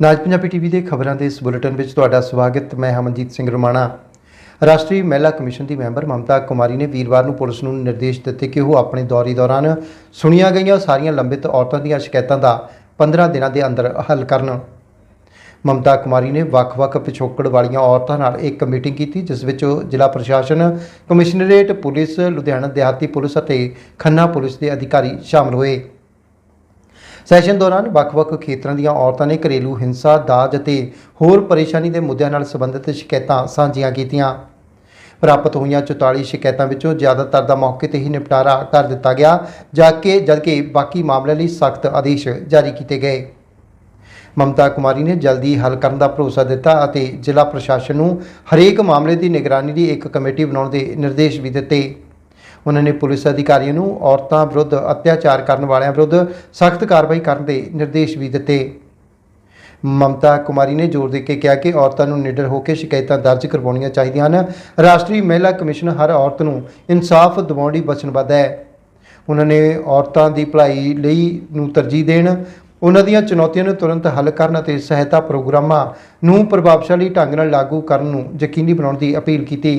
ਨਾਜ Punjabi TV ਦੇ ਖਬਰਾਂ ਦੇ ਇਸ ਬੁਲੇਟਿਨ ਵਿੱਚ ਤੁਹਾਡਾ ਸਵਾਗਤ। ਮੈਂ ਹਮਨਜੀਤ ਸਿੰਘ ਰਮਾਣਾ। ਰਾਸ਼ਟਰੀ ਮਹਿਲਾ ਕਮਿਸ਼ਨ ਦੀ ਮੈਂਬਰ ਮਮਤਾ ਕੁਮਾਰੀ ਨੇ ਵੀਰਵਾਰ ਨੂੰ ਪੁਲਿਸ ਨੂੰ ਨਿਰਦੇਸ਼ ਦਿੱਤੇ ਕਿ ਉਹ ਆਪਣੇ ਦੌਰੇ ਦੌਰਾਨ ਸੁਣੀਆਂ ਗਈਆਂ ਸਾਰੀਆਂ ਲੰਬਿਤ ਔਰਤਾਂ ਦੀਆਂ ਸ਼ਿਕਾਇਤਾਂ ਦਾ 15 ਦਿਨਾਂ ਦੇ ਅੰਦਰ ਹੱਲ ਕਰਨ। ਮਮਤਾ ਕੁਮਾਰੀ ਨੇ ਵੱਖ-ਵੱਖ ਪਿਛੋਕੜ ਵਾਲੀਆਂ ਔਰਤਾਂ ਨਾਲ ਇੱਕ ਮੀਟਿੰਗ ਕੀਤੀ, ਜਿਸ ਵਿੱਚ ਜ਼ਿਲ੍ਹਾ ਪ੍ਰਸ਼ਾਸਨ, ਕਮਿਸ਼ਨਰੇਟ ਪੁਲਿਸ, ਲੁਧਿਆਣਾ ਦਿਹਾਤੀ ਪੁਲਿਸ ਅਤੇ ਖੰਨਾ ਪੁਲਿਸ ਦੇ ਅਧਿਕਾਰੀ ਸ਼ਾਮਲ ਹੋਏ। ਸੈਸ਼ਨ ਦੌਰਾਨ ਵੱਖ-ਵੱਖ ਖੇਤਰਾਂ ਦੀਆਂ ਔਰਤਾਂ ਨੇ ਘਰੇਲੂ ਹਿੰਸਾ, ਦਾਜ ਅਤੇ ਹੋਰ ਪਰੇਸ਼ਾਨੀ ਦੇ ਮੁੱਦਿਆਂ ਨਾਲ ਸੰਬੰਧਿਤ ਸ਼ਿਕਾਇਤਾਂ ਸਾਂਝੀਆਂ ਕੀਤੀਆਂ। ਪ੍ਰਾਪਤ ਹੋਈਆਂ 44 ਸ਼ਿਕਾਇਤਾਂ ਵਿੱਚੋਂ ਜ਼ਿਆਦਾਤਰ ਦਾ ਮੌਕੇ ਤੇ ਹੀ ਨਿਪਟਾਰਾ ਕਰ ਦਿੱਤਾ ਗਿਆ ਜਦਕਿ ਜਦਕਿ ਬਾਕੀ ਮਾਮਲਿਆਂ ਲਈ ਸਖਤ ਆਦੇਸ਼ ਜਾਰੀ ਕੀਤੇ ਗਏ। ਮਮਤਾ ਕੁਮਾਰੀ ਨੇ ਜਲਦੀ ਹੱਲ ਕਰਨ ਦਾ ਭਰੋਸਾ ਦਿੱਤਾ ਅਤੇ ਜ਼ਿਲ੍ਹਾ ਪ੍ਰਸ਼ਾਸਨ ਨੂੰ ਹਰੇਕ ਮਾਮਲੇ ਦੀ ਨਿਗਰਾਨੀ ਲਈ ਇੱਕ ਕਮੇਟੀ ਬਣਾਉਣ ਦੇ ਨਿਰਦੇਸ਼ ਵੀ ਦਿੱਤੇ। ਉਹਨਾਂ ਨੇ ਪੁਲਿਸ ਅਧਿਕਾਰੀਆਂ ਨੂੰ ਔਰਤਾਂ ਵਿਰੁੱਧ ਅਤਿਆਚਾਰ ਕਰਨ ਵਾਲਿਆਂ ਵਿਰੁੱਧ ਸਖਤ ਕਾਰਵਾਈ ਕਰਨ ਦੇ ਨਿਰਦੇਸ਼ ਵੀ ਦਿੱਤੇ। ਮਮਤਾ ਕੁਮਾਰੀ ਨੇ ਜ਼ੋਰ ਦੇ ਕੇ ਕਿਹਾ ਕਿ ਔਰਤਾਂ ਨੂੰ ਨਿਡਰ ਹੋ ਕੇ ਸ਼ਿਕਾਇਤਾਂ ਦਰਜ ਕਰਵਾਉਣੀਆਂ ਚਾਹੀਦੀਆਂ ਹਨ। ਰਾਸ਼ਟਰੀ ਮਹਿਲਾ ਕਮਿਸ਼ਨ ਹਰ ਔਰਤ ਨੂੰ ਇਨਸਾਫ ਦਿਵਾਉਣ ਲਈ ਵਚਨਬੱਧ ਹੈ। ਉਹਨਾਂ ਨੇ ਔਰਤਾਂ ਦੀ ਭਲਾਈ ਲਈ ਨੂੰ ਤਰਜੀਹ ਦੇਣ, ਉਹਨਾਂ ਦੀਆਂ ਚੁਣੌਤੀਆਂ ਨੂੰ ਤੁਰੰਤ ਹੱਲ ਕਰਨ ਅਤੇ ਸਹਾਇਤਾ ਪ੍ਰੋਗਰਾਮਾਂ ਨੂੰ ਪ੍ਰਭਾਵਸ਼ਾਲੀ ਢੰਗ ਨਾਲ ਲਾਗੂ ਕਰਨ ਨੂੰ ਯਕੀਨੀ ਬਣਾਉਣ ਦੀ ਅਪੀਲ ਕੀਤੀ।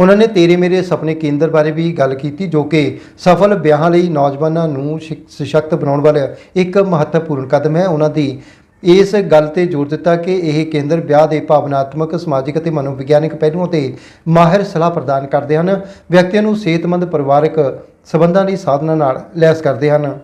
ਉਹਨਾਂ ਨੇ ਤੇਰੇ ਮੇਰੇ ਸੁਪਨੇ ਕੇਂਦਰ ਬਾਰੇ ਵੀ ਗੱਲ ਕੀਤੀ ਜੋ ਕਿ ਸਫਲ ਵਿਆਹਾਂ ਲਈ ਨੌਜਵਾਨਾਂ ਨੂੰ ਸਸ਼ਕਤ ਬਣਾਉਣ ਵਾਲਾ ਇੱਕ ਮਹੱਤਵਪੂਰਨ ਕਦਮ ਹੈ। ਉਹਨਾਂ ਦੀ ਇਸ ਗੱਲ ਤੇ ਜ਼ੋਰ ਦਿੱਤਾ ਕਿ ਇਹ ਕੇਂਦਰ ਵਿਆਹ ਦੇ ਭਾਵਨਾਤਮਕ, ਸਮਾਜਿਕ ਅਤੇ ਮਨੋਵਿਗਿਆਨਕ ਪਹਿਲੂਆਂ ਤੇ ਮਾਹਿਰ ਸਲਾਹ ਪ੍ਰਦਾਨ ਕਰਦੇ ਹਨ। ਵਿਅਕਤੀਆਂ ਨੂੰ ਸਿਹਤਮੰਦ, ਪਰਿਵਾਰਕ ਸਬੰਧਾਂ ਲਈ ਸਾਧਨਾਂ ਨਾਲ ਲੈਸ ਕਰਦੇ ਹਨ।